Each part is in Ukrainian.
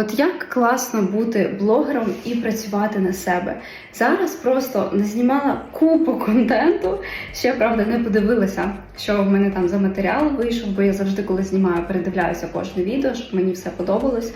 От як класно бути блогером і працювати на себе. Зараз просто не знімала купу контенту. Ще правда не подивилася, що в мене там за матеріал вийшов, бо я завжди, коли знімаю, передивляюся кожне відео, щоб мені все подобалось.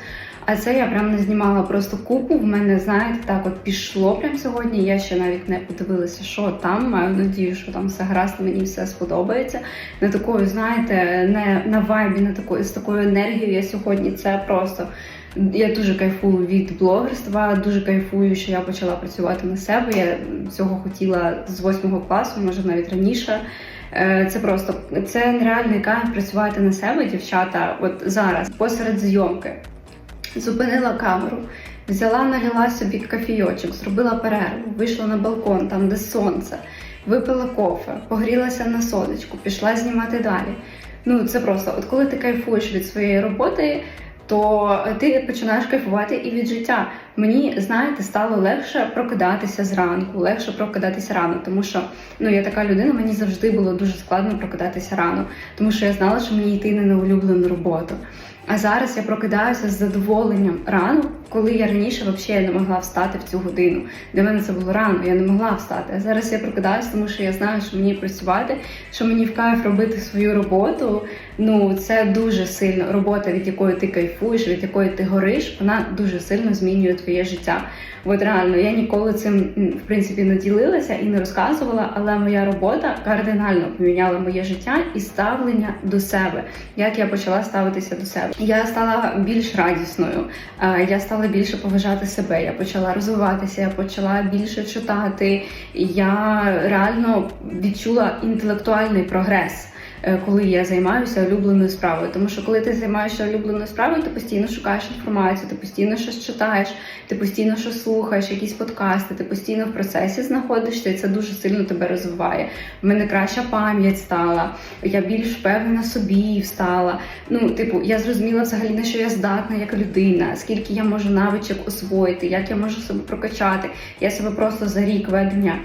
А це я прям не знімала просто купу. В мене, знаєте, так от пішло прям сьогодні. Я ще навіть не подивилася, що там. Маю надію, що там все гаразд, мені все сподобається. Не такою, знаєте, не на вайбі, не такою з такою енергією. Я сьогодні це просто. Я дуже кайфую від блогерства, дуже кайфую, що я почала працювати на себе. Я цього хотіла з восьмого класу, може навіть раніше. Е, Це просто це нереальний кайф працювати на себе, дівчата. От зараз, посеред зйомки, зупинила камеру, взяла, налила собі кофійочок, зробила перерву, вийшла на балкон, там де сонце, випила кофе, погрілася на содочку, пішла знімати далі. Ну це просто, от коли ти кайфуєш від своєї роботи, то ти починаєш кайфувати і від життя. Мені, знаєте, стало легше прокидатися зранку, легше прокидатися рано, тому що ну я така людина, мені завжди було дуже складно прокидатися рано, тому що я знала, що мені йти не на улюблену роботу. А зараз я прокидаюся з задоволенням рано, коли я раніше взагалі не могла встати в цю годину. Для мене це було рано, я не могла встати. А зараз я прокидаюся, тому що я знаю, що мені працювати, що мені в кайф робити свою роботу. Ну це дуже сильно робота, від якої ти кайфуєш, від якої ти гориш, вона дуже сильно змінює твоє життя. От реально, я ніколи цим в принципі не ділилася і не розказувала, але моя робота кардинально поміняла моє життя і ставлення до себе. Як я почала ставитися до себе, я стала більш радісною, е, я стала більше поважати себе. Я почала розвиватися, я почала більше читати. Я реально відчула інтелектуальний прогрес. Е, Коли я займаюся улюбленою справою, тому що коли ти займаєшся улюбленою справою, ти постійно шукаєш інформацію, ти постійно щось читаєш, ти постійно щось слухаєш, якісь подкасти, ти постійно в процесі знаходишся, і це дуже сильно тебе розвиває. В мене краща пам'ять стала, я більш впевнена собі стала. Ну, типу, я зрозуміла взагалі на що я здатна як людина, скільки я можу навичок освоїти, як я можу себе прокачати. Я себе просто за рік ведення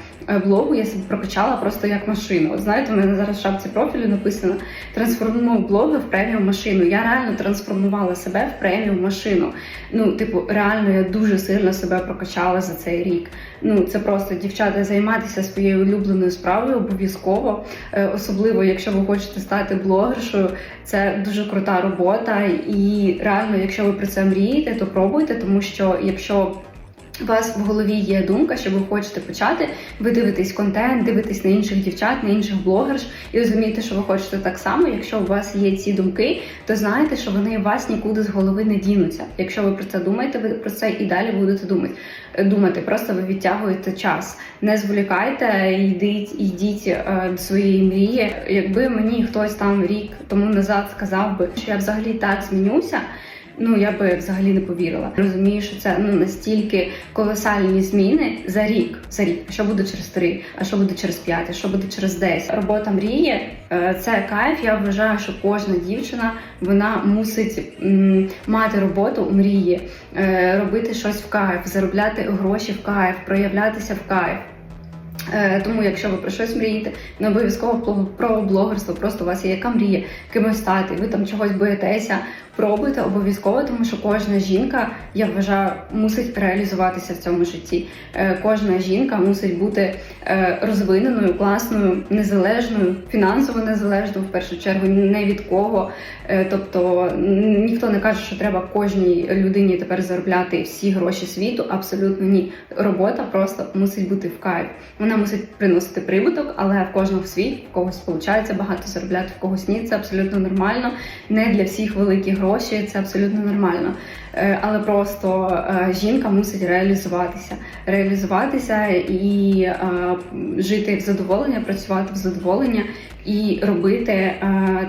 блогу я себе прокачала просто як машину. Знаєте, у мене зараз в шапці профілю написано трансформував блоги в преміум машину. Я реально трансформувала себе в преміум машину. Ну, типу, реально я дуже сильно себе прокачала за цей рік. Ну, це просто дівчата займатися своєю улюбленою справою обов'язково, Е, особливо якщо ви хочете стати блогершою. Це дуже крута робота, і реально, якщо ви про це мрієте, то пробуйте, тому що якщо у вас в голові є думка, що ви хочете почати, ви дивитесь контент, дивитесь на інших дівчат, на інших блогерш, і розумієте, що ви хочете так само. Якщо у вас є ці думки, то знаєте, що вони у вас нікуди з голови не дінуться. Якщо ви про це думаєте, ви про це і далі будете думати. Думати, просто ви відтягуєте час. Не зволікайте, йдіть, йдіть е, до своєї мрії. Якби мені хтось там рік тому назад сказав би, що я взагалі так змінюся. Ну я би взагалі не повірила. Розумію, що це ну настільки колосальні зміни за рік. За рік, що буде через три, а що буде через п'ять, а що буде через десять. Робота мрії е, це кайф. Я вважаю, що кожна дівчина вона мусить мати роботу мрії, е, робити щось в кайф, заробляти гроші в кайф, проявлятися в кайф. Е, Тому, якщо ви про щось мрієте, не обов'язково про- блогерство, просто у вас є яка мрія кимось стати, ви там чогось боїтеся, пробуйте обов'язково, тому що кожна жінка, я вважаю, мусить реалізуватися в цьому житті. Е, Кожна жінка мусить бути е, розвиненою, класною, незалежною, фінансово незалежною в першу чергу, не від кого. Е, Тобто ніхто не каже, що треба кожній людині тепер заробляти всі гроші світу. Абсолютно ні. Робота просто мусить бути в кайф. Вона мусить приносити прибуток, але в кожного свій, в когось виходить багато заробляти, в когось ні. Це абсолютно нормально. Не для всіх великі гроші, це абсолютно нормально. Е, Але просто е, жінка мусить реалізуватися, реалізуватися і е, жити в задоволення, працювати в задоволення і робити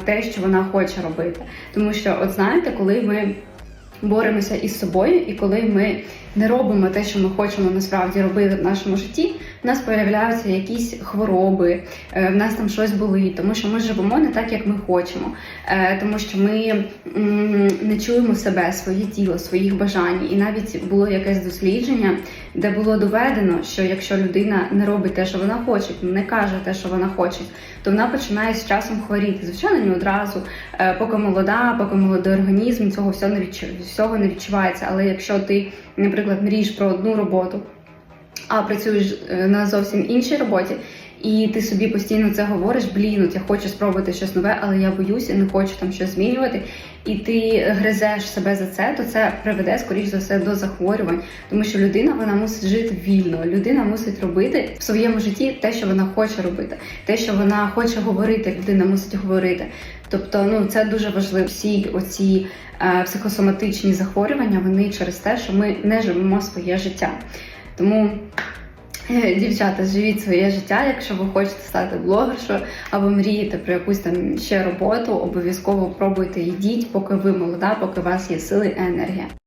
те, що вона хоче робити. Тому що, от знаєте, коли ми боремося із собою, і коли ми не робимо те, що ми хочемо насправді робити в нашому житті, в нас появляються якісь хвороби, е, в нас там щось болить, тому що ми живемо не так, як ми хочемо, Е, тому що ми не чуємо себе, своє тіло, своїх бажань. І навіть було якесь дослідження, де було доведено, що якщо людина не робить те, що вона хоче, не каже те, що вона хоче, то вона починає з часом хворіти. Звичайно, не одразу, Е, поки молода, поки молодий організм, цього всього не відчувається. Але якщо ти, наприклад, мрієш про одну роботу, а працюєш е, на зовсім іншій роботі, і ти собі постійно це говориш, блін, от я хочу спробувати щось нове, але я боюся, не хочу там щось змінювати. І ти гризеш себе за це, то це приведе скоріш за все до захворювань, тому що людина вона мусить жити вільно. Людина мусить робити в своєму житті те, що вона хоче робити, те, що вона хоче говорити, людина мусить говорити. Тобто, ну це дуже важливо. Всі оці е, психосоматичні захворювання вони через те, що ми не живемо своє життя. Тому Е, Дівчата, живіть своє життя, якщо ви хочете стати блогершою або мрієте про якусь там ще роботу, обов'язково пробуйте йдіть, поки ви молода, поки у вас є сили і енергія.